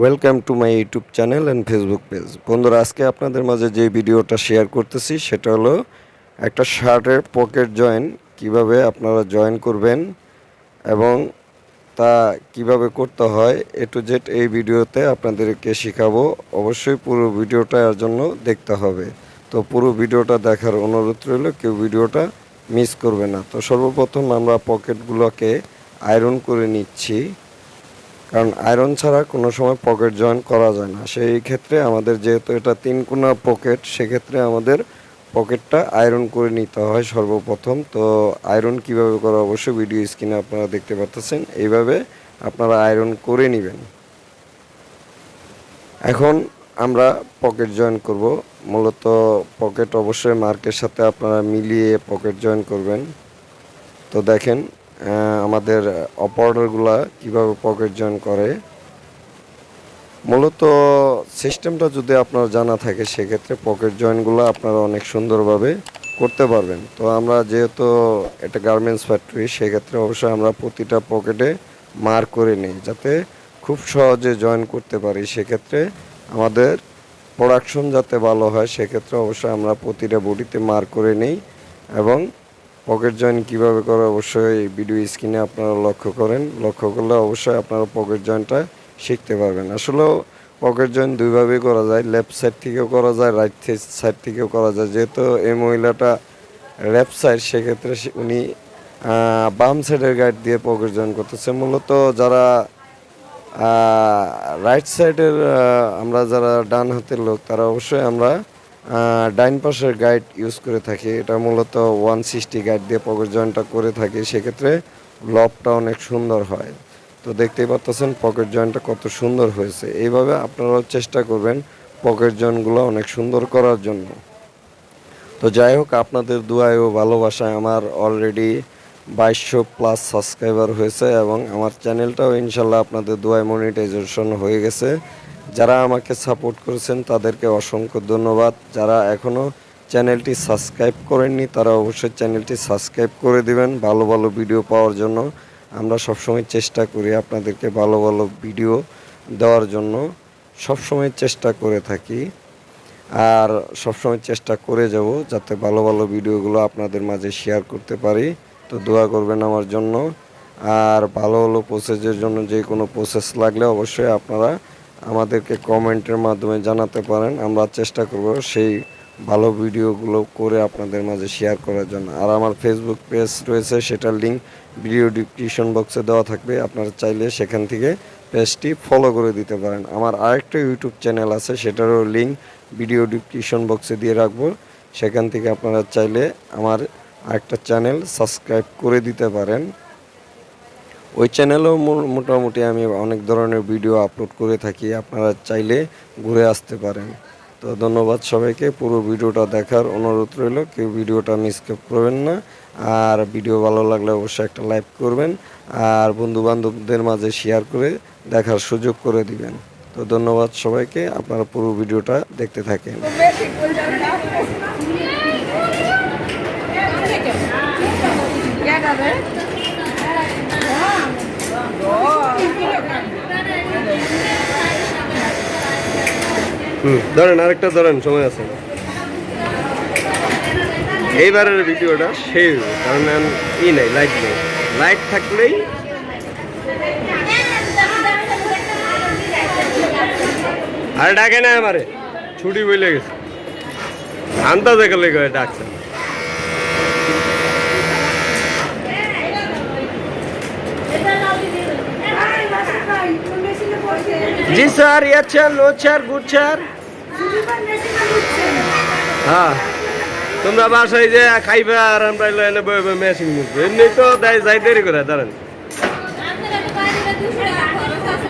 Welcome to my YouTube channel and Facebook page বন্ধুরা, আজকে আপনাদের মাঝে যে ভিডিওটা শেয়ার করতেছি, সেটা হলো একটা শার্টের পকেট জয়েন কীভাবে আপনারা জয়েন করবেন এবং তা কীভাবে করতে হয়। এ টু জেড এই ভিডিওতে আপনাদেরকে শেখাবো। অবশ্যই পুরো ভিডিওটার জন্য দেখতে হবে। তো পুরো ভিডিওটা দেখার অনুরোধ রইল, কেউ ভিডিওটা মিস করবে না। তো সর্বপ্রথম আমরা পকেটগুলোকে আয়রন করে নিচ্ছি। কারণ আয়রন ছাড়া কোনো সময় পকেট জয়েন করা যায় না। সেই ক্ষেত্রে আমাদের যেহেতু এটা তিন কোনা পকেট সেক্ষেত্রে আমাদের পকেটটা আয়রন করে নিতে হয় সর্বপ্রথম। তো আয়রন কীভাবে করা অবশ্যই ভিডিও স্ক্রিনে আপনারা দেখতে পাচ্ছেন এইভাবে আপনারা আয়রন করে নেবেন। এখন আমরা পকেট জয়েন করব। মূলত পকেট অবশ্যই মার্কের সাথে আপনারা মিলিয়ে পকেট জয়েন করবেন। তো দেখেন আমাদের অপারেটরগুলা কীভাবে পকেট জয়েন করে? মূলত সিস্টেমটা যদি আপনার জানা থাকে, সেক্ষেত্রে পকেট জয়েনগুলো আপনারা অনেক সুন্দরভাবে করতে পারবেন। তো আমরা যেহেতু এটা গার্মেন্টস ফ্যাক্টরি সেক্ষেত্রে অবশ্যই আমরা প্রতিটা পকেটে মার করে নিই, যাতে খুব সহজে জয়েন করতে পারি। সেক্ষেত্রে আমাদের প্রোডাকশন যাতে ভালো হয়, সেক্ষেত্রে অবশ্যই আমরা প্রতিটা বডিতে মার করে নিই এবং পকেট জয়েন কীভাবে করে অবশ্যই ভিডিও স্ক্রিনে আপনারা লক্ষ্য করেন। লক্ষ্য করলে অবশ্যই আপনারা পকেট জয়েনটা শিখতে পারবেন। আসলেও পকেট জয়েন দুইভাবেই করা যায়। লেফট সাইড থেকেও করা যায় রাইট সাইড থেকেও করা যায়। যেহেতু এই মহিলাটা লেফট সাইড সেক্ষেত্রে উনি বাম সাইডের গাইড দিয়ে পকেট জয়েন করতেছে। মূলত যারা রাইট সাইডের আমরা যারা ডান হাতের লোক, তারা অবশ্যই আমরা ডাইন পাশের গাইড ইউজ করে থাকি। এটা মূলত ওয়ান সিক্সটি গাইড দিয়ে পকেট জয়েন্টটা করে থাকি। সেক্ষেত্রে লবটা অনেক সুন্দর হয়। তো দেখতেই পাচ্ছেন পকেট জয়েন্টটা কত সুন্দর হয়েছে। এইভাবে আপনারাও চেষ্টা করবেন পকেট জয়েন্টগুলো অনেক সুন্দর করার জন্য। তো যাই হোক, আপনাদের দুয়ায় ও ভালোবাসায় আমার অলরেডি বাইশশো প্লাস সাবস্ক্রাইবার হয়েছে এবং আমার চ্যানেলটাও ইনশাল্লাহ আপনাদের দুয়ায় মনিটাইজেশন হয়ে গেছে। যারা আমাকে সাপোর্ট করেছেন, তাদেরকে অসংখ্য ধন্যবাদ। যারা এখনও চ্যানেলটি সাবস্ক্রাইব করেননি, তারা অবশ্যই চ্যানেলটি সাবস্ক্রাইব করে দিবেন ভালো ভালো ভিডিও পাওয়ার জন্য। আমরা সবসময় চেষ্টা করি আপনাদেরকে ভালো ভালো ভিডিও দেওয়ার জন্য। সবসময় চেষ্টা করে থাকি আর সবসময় চেষ্টা করে যাব যাতে ভালো ভালো ভিডিওগুলো আপনাদের মাঝে শেয়ার করতে পারি। তো দোয়া করবেন আমার জন্য। আর ভালো ভালো প্রসেসের জন্য যে কোনো প্রসেস লাগলে অবশ্যই আপনারা আমাদেরকে কমেন্টের মাধ্যমে জানাতে পারেন। আমরা চেষ্টা করব সেই ভালো ভিডিওগুলো করে আপনাদের মাঝে শেয়ার করার জন্য। আর আমার ফেসবুক পেজ রয়েছে, সেটার লিঙ্ক ভিডিও ডিসক্রিপশন বক্সে দেওয়া থাকবে। আপনারা চাইলে সেখান থেকে পেজটি ফলো করে দিতে পারেন। আমার আরেকটা ইউটিউব চ্যানেল আছে, সেটারও লিঙ্ক ভিডিও ডিসক্রিপশন বক্সে দিয়ে রাখব। সেখান থেকে আপনারা চাইলে আমার আরেকটা চ্যানেল সাবস্ক্রাইব করে দিতে পারেন। ওই চ্যানেলেও মোটামুটি আমি অনেক ধরনের ভিডিও আপলোড করে থাকি, আপনারা চাইলে ঘুরে আসতে পারেন। তো ধন্যবাদ সবাইকে, পুরো ভিডিওটা দেখার অনুরোধ রইল, কেউ ভিডিওটা মিস করবেন না। আর ভিডিও ভালো লাগলে অবশ্যই একটা লাইক করবেন, আর বন্ধু বান্ধবদের মাঝে শেয়ার করে দেখার সুযোগ করে দিবেন। তো ধন্যবাদ সবাইকে, আপনারা পুরো ভিডিওটা দেখতে থাকেন। হুম ধরেন, আরেকটা ধরেন, সময় আছে। এইবারের ভিডিওটা সেই, কারণ ই নাই লাইট নেই। লাইট থাকলেই আরে ডাকে না আমারে, ছুটি বইলে গেছে। আন্দাজে গেলে ডাকছে। জি স্যার ইয়ার sir no sir, good sir. হ্যাঁ। তোমরা বাসায় যে খাইবে আর আমরা এনে বই মেশিন মুখবে এমনি তো দেয় যাই দেরি করে, দাঁড়ান।